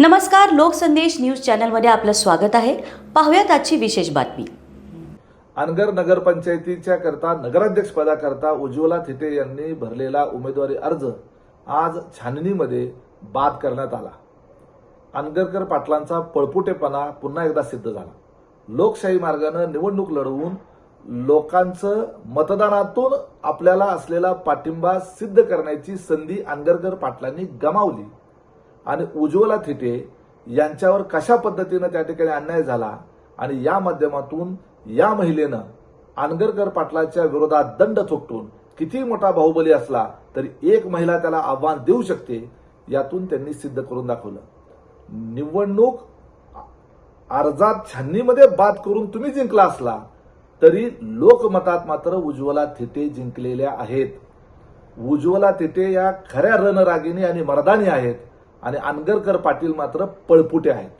नमस्कार लोकसंदेश न्यूज चॅनलमध्ये आपलं स्वागत आहे. पाहूयात आजची विशेष बातमी. अनगर नगरपंचायतीच्या करता नगराध्यक्ष पदाकरता उज्ज्वला थिटे यांनी भरलेला उमेदवारी अर्ज आज छाननीमध्ये बाद करण्यात आला. अनगरकर पाटलांचा पळपुटेपणा पुन्हा एकदा सिद्ध झाला. लोकशाही मार्गानं निवडणूक लढवून लोकांचं मतदानातून आपल्याला असलेला पाठिंबा सिद्ध करण्याची संधी अनगरकर पाटलांनी गमावली. आणि उज्ज्वला थिटे यांच्यावर कशा पद्धतीनं त्या ठिकाणी अन्याय झाला आणि या माध्यमातून या महिलेनं आनगरकर पाटलाच्या विरोधात दंड थोकटून किती मोठा बाहुबली असला तरी एक महिला त्याला आव्हान देऊ शकते यातून त्यांनी सिद्ध करून दाखवलं. निवडणूक अर्जात छाननीमध्ये बाद करून तुम्ही जिंकला असला तरी लोकमतात मात्र उज्ज्वला थिटे जिंकलेल्या आहेत. उज्ज्वला तिथे या खऱ्या रणरागिणी आणि मर्दानी आहेत. आणि अनगरकर पाटील मात्र पळपुटे आहेत.